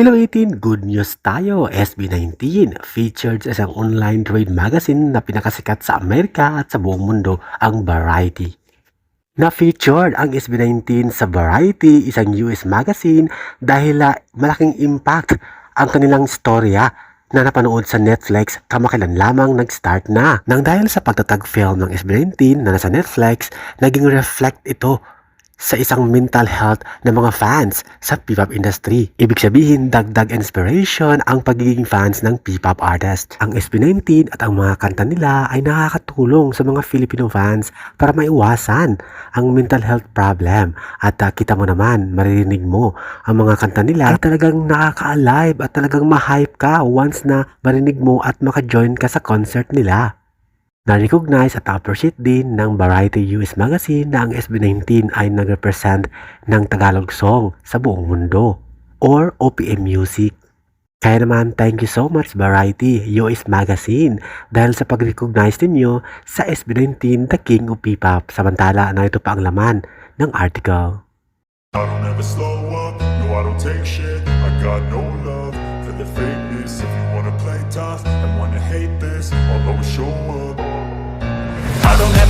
Hello 18, good news tayo. SB19 featured sa isang online trade magazine na pinakasikat sa Amerika at sa buong mundo, ang Variety. Na-featured ang SB19 sa Variety, isang US magazine dahil ah, malaking impact ang kanilang storya na napanood sa Netflix kamakailan lamang nag-start na. Nang dahil sa pagtatag film ng SB19 na nasa Netflix, naging reflect ito sa isang mental health ng mga fans sa P-pop industry. Ibig sabihin, dagdag inspiration ang pagiging fans ng P-pop artist. Ang SB19 at ang mga kanta nila ay nakakatulong sa mga Filipino fans para maiwasan ang mental health problem. At ah, kita mo naman, maririnig mo, ang mga kanta nila ay talagang nakaka-alive at talagang ma-hype ka once na marinig mo at maka-join ka sa concert nila. Na-recognize at appreciate din ng Variety US Magazine na ang SB19 ay nag-represent ng Tagalog song sa buong mundo or OPM Music. Kaya naman, thank you so much Variety US Magazine dahil sa pag-recognize ninyo sa SB19 The King of P-Pop. Samantala na ito pa ang laman ng article. I don't ever slow up, no I don't take shit. I got no love for the fakeness. If you wanna play tough and wanna hate this I'll always show up